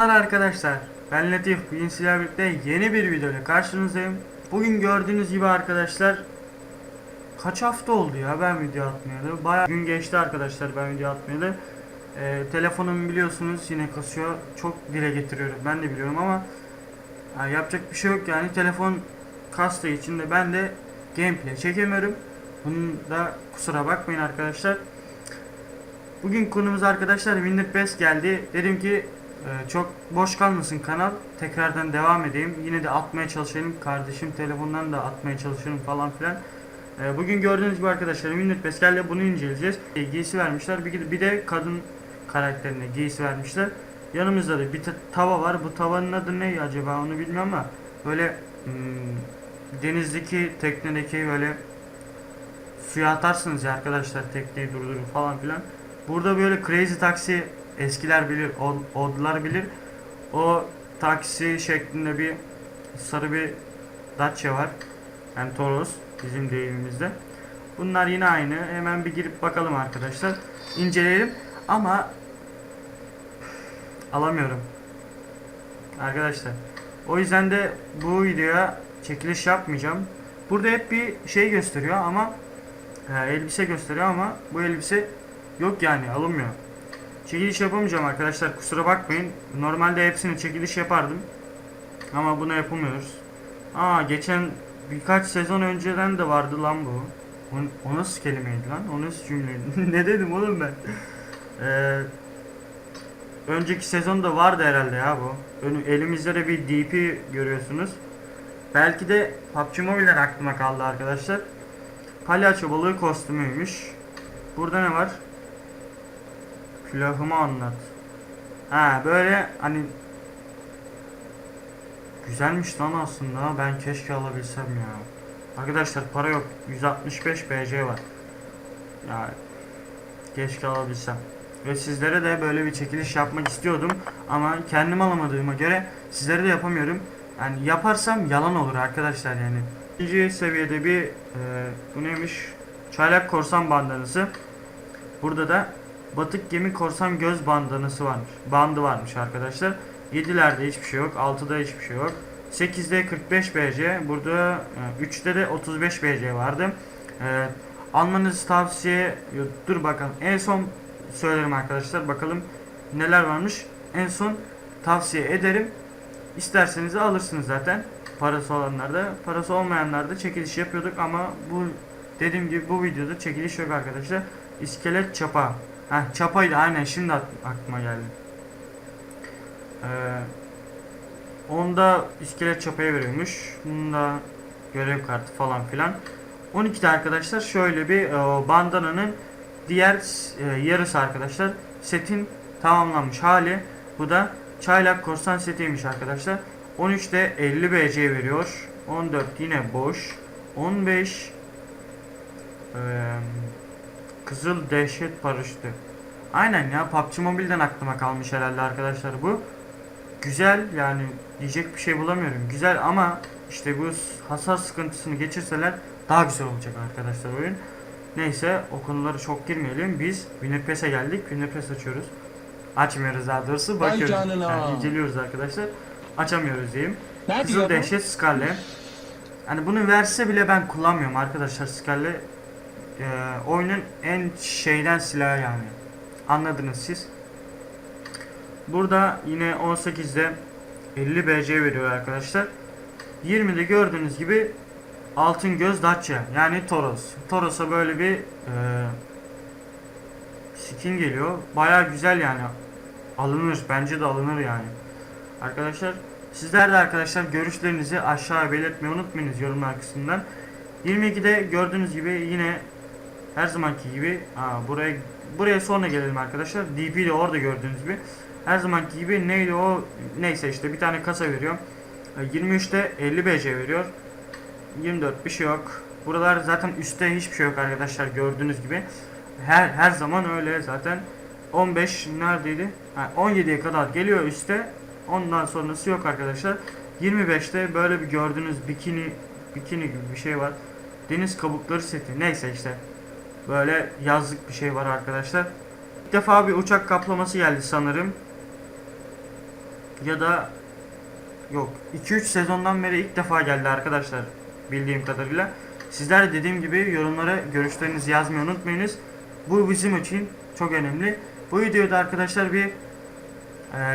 Merhaba arkadaşlar. Ben Latif. Bugün sizlerle birlikte yeni bir videoyla karşınızdayım. Bugün gördüğünüz gibi arkadaşlar Kaç hafta oldu ya ben video atmayalı? Bayağı gün geçti arkadaşlar ben video atmayalı. Ee, Telefonum biliyorsunuz yine kasıyor. Çok dile getiriyorum. Ben de biliyorum ama yani Yapacak bir şey yok yani. Telefon kastığı için de ben de gameplay çekemiyorum. Bunun da kusura bakmayın arkadaşlar. Bugün konumuz arkadaşlar Windows 5 geldi. Dedim ki e, çok boş kalmasın kanal. Tekrardan devam edeyim. Yine de atmaya çalışayım. Kardeşim telefondan da atmaya çalışıyorum falan filan. E, Bugün gördüğünüz gibi arkadaşlar 5 geldi. Bunu inceleyeceğiz. E, Giysi vermişler. Bir, de kadın karakterine giysi vermişler. Yanımızda da bir ta- tava var. Bu tavanın adı ne acaba onu bilmiyorum ama böyle hmm, denizdeki teknedeki böyle suya atarsınız ya arkadaşlar tekneyi durdurun falan filan. Burada böyle Crazy Taxi eskiler bilir, old, oldlar bilir. O taksi şeklinde bir sarı bir Dacia var. Yani Toros bizim deyilimizde. Bunlar yine aynı. Hemen bir girip bakalım arkadaşlar. İnceleyelim ama alamıyorum. Arkadaşlar. O yüzden de bu videoya çekiliş yapmayacağım. Burada hep bir şey gösteriyor ama Ha, elbise gösteriyor ama bu elbise yok yani alınmıyor. Çekiliş yapamayacağım arkadaşlar kusura bakmayın. Normalde hepsini çekiliş yapardım. Ama bunu yapamıyoruz. Aa geçen birkaç sezon önceden de vardı lan bu. O, o nasıl kelimeydi lan? O nasıl cümleydi? ne dedim oğlum ben? Ee, önceki sezonda vardı herhalde ya bu. Elimizde de bir DP görüyorsunuz. Belki de PUBG Mobile'den aklıma kaldı arkadaşlar. Palyaço balığı kostümüymüş. Burada ne var? Külahımı anlat. Ha böyle hani güzelmiş lan aslında. Ben keşke alabilsem ya. Arkadaşlar para yok. 165 BC var. Ya keşke alabilsem. Ve sizlere de böyle bir çekiliş yapmak istiyordum ama kendim alamadığıma göre sizlere de yapamıyorum. Yani yaparsam yalan olur arkadaşlar yani. İkinci seviyede bir e, bu neymiş? Çaylak korsan bandanası. Burada da batık gemi korsan göz bandanası varmış. Bandı varmış arkadaşlar. 7'lerde hiçbir şey yok. 6'da hiçbir şey yok. 8'de 45 BC. Burada e, 3'te de 35 BC vardı. E, almanızı tavsiye dur bakalım. En son söylerim arkadaşlar. Bakalım neler varmış. En son tavsiye ederim. İsterseniz alırsınız zaten. Parası olanlarda. Parası olmayanlarda çekiliş yapıyorduk ama bu dediğim gibi bu videoda çekiliş yok arkadaşlar. İskelet çapa. Heh çapaydı aynen şimdi ak- aklıma geldi. Ee, onda iskelet çapaya veriyormuş. Bunda görev kartı falan filan. 12'de arkadaşlar şöyle bir e, bandananın diğer e, yarısı arkadaşlar. Setin tamamlanmış hali. Bu da çaylak korsan setiymiş arkadaşlar. 13'te 50 BC veriyor. 14 yine boş. 15 eee, Kızıl dehşet paraşütü. Aynen ya PUBG Mobile'den aklıma kalmış herhalde arkadaşlar bu. Güzel yani diyecek bir şey bulamıyorum. Güzel ama işte bu hasar sıkıntısını geçirseler daha güzel olacak arkadaşlar oyun. Neyse o konulara çok girmeyelim. Biz Winnerpes'e geldik. Winnerpes açıyoruz. Açmıyoruz daha doğrusu. Bakıyoruz. Yani inceliyoruz arkadaşlar. Açamıyoruz diyeyim. Kızıl dehşet Scarlet. Hani bunu verse bile ben kullanmıyorum arkadaşlar Scarlet. Ee, oyunun en şeyden silahı yani. Anladınız siz. Burada yine 18'de 50 BC veriyor arkadaşlar. 20'de gördüğünüz gibi altın göz Dacia yani Toros. Toros'a böyle bir e, skin geliyor. Baya güzel yani. Alınır. Bence de alınır yani. Arkadaşlar sizler de arkadaşlar görüşlerinizi aşağıya belirtmeyi unutmayınız yorumlar kısmından. 22'de gördüğünüz gibi yine her zamanki gibi aa, buraya buraya sonra gelelim arkadaşlar. DP de orada gördüğünüz gibi. Her zamanki gibi neydi o neyse işte bir tane kasa veriyor. E, 23'te 50 BC veriyor. 24 bir şey yok. Buralar zaten üstte hiçbir şey yok arkadaşlar gördüğünüz gibi. Her her zaman öyle zaten. 15 neredeydi? Ha, 17'ye kadar geliyor üstte. Ondan sonrası yok arkadaşlar. 25'te böyle bir gördüğünüz bikini bikini gibi bir şey var. Deniz kabukları seti. Neyse işte. Böyle yazlık bir şey var arkadaşlar. İlk defa bir uçak kaplaması geldi sanırım. ya da yok 2-3 sezondan beri ilk defa geldi arkadaşlar bildiğim kadarıyla. Sizler de dediğim gibi yorumlara görüşlerinizi yazmayı unutmayınız. Bu bizim için çok önemli. Bu videoda arkadaşlar bir e,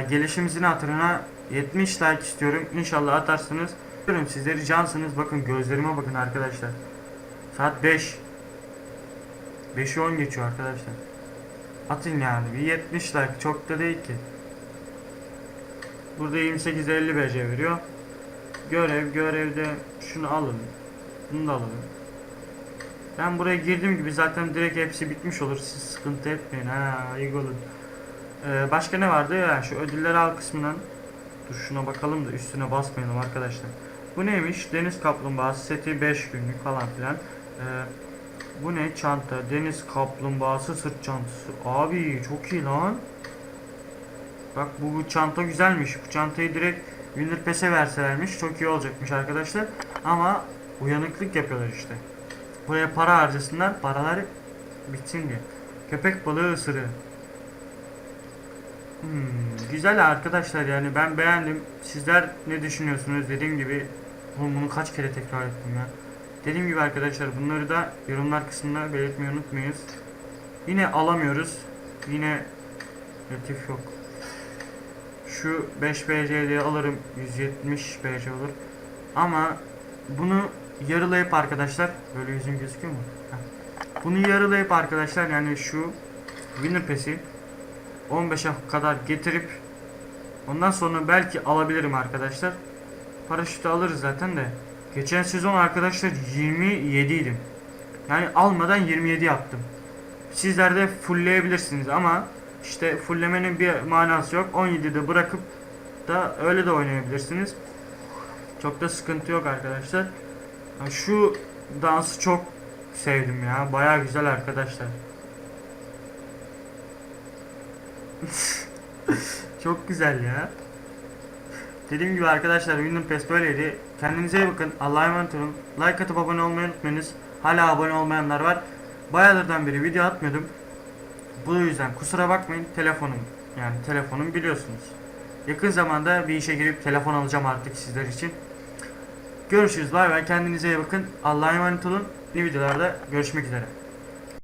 gelişimizin hatırına 70 like istiyorum. İnşallah atarsınız. Diyorum sizleri cansınız. Bakın gözlerime bakın arkadaşlar. Saat 5. 5'i 10 geçiyor arkadaşlar. Atın yani bir 70 like çok da değil ki. Burada 28-50 BC veriyor. Görev görevde şunu alın. Bunu da alalım. Ben buraya girdiğim gibi zaten direkt hepsi bitmiş olur. Siz sıkıntı etmeyin. Ha, iyi olun. Ee, başka ne vardı ya? Şu ödüller al kısmından. Dur şuna bakalım da üstüne basmayalım arkadaşlar. Bu neymiş? Deniz kaplumbağası seti 5 günlük falan filan. Ee, bu ne? Çanta. Deniz kaplumbağası sırt çantası. Abi çok iyi lan. Bak bu, çanta güzelmiş. Bu çantayı direkt Winner Pass'e verselermiş çok iyi olacakmış arkadaşlar. Ama uyanıklık yapıyorlar işte. Buraya para harcasınlar. Paralar bitsin diye. Köpek balığı ısırığı. Hmm, güzel arkadaşlar yani ben beğendim. Sizler ne düşünüyorsunuz? Dediğim gibi bunu kaç kere tekrar ettim ya. Dediğim gibi arkadaşlar bunları da yorumlar kısmında belirtmeyi unutmayınız. Yine alamıyoruz. Yine latif yok. Şu 5 BC'yi alırım. 170 BC olur. Ama bunu yarılayıp arkadaşlar böyle yüzüm gözüküyor mu? Bunu yarılayıp arkadaşlar yani şu Winner Pass'i 15'e kadar getirip ondan sonra belki alabilirim arkadaşlar. Paraşütü alırız zaten de. Geçen sezon arkadaşlar 27 idim. Yani almadan 27 yaptım. Sizler de fullleyebilirsiniz ama işte fulllemenin bir manası yok. 17'de bırakıp da öyle de oynayabilirsiniz. Çok da sıkıntı yok arkadaşlar. Şu dansı çok sevdim ya. Baya güzel arkadaşlar. çok güzel ya. Dediğim gibi arkadaşlar Windows Pass böyleydi. Kendinize iyi bakın. Allah'a emanet olun. Like atıp abone olmayı unutmayınız. Hala abone olmayanlar var. Bayağılardan beri video atmıyordum. Bu yüzden kusura bakmayın telefonum. Yani telefonum biliyorsunuz. Yakın zamanda bir işe girip telefon alacağım artık sizler için. Görüşürüz. Bay bay. Kendinize iyi bakın. Allah'a emanet olun. Yeni videolarda görüşmek üzere.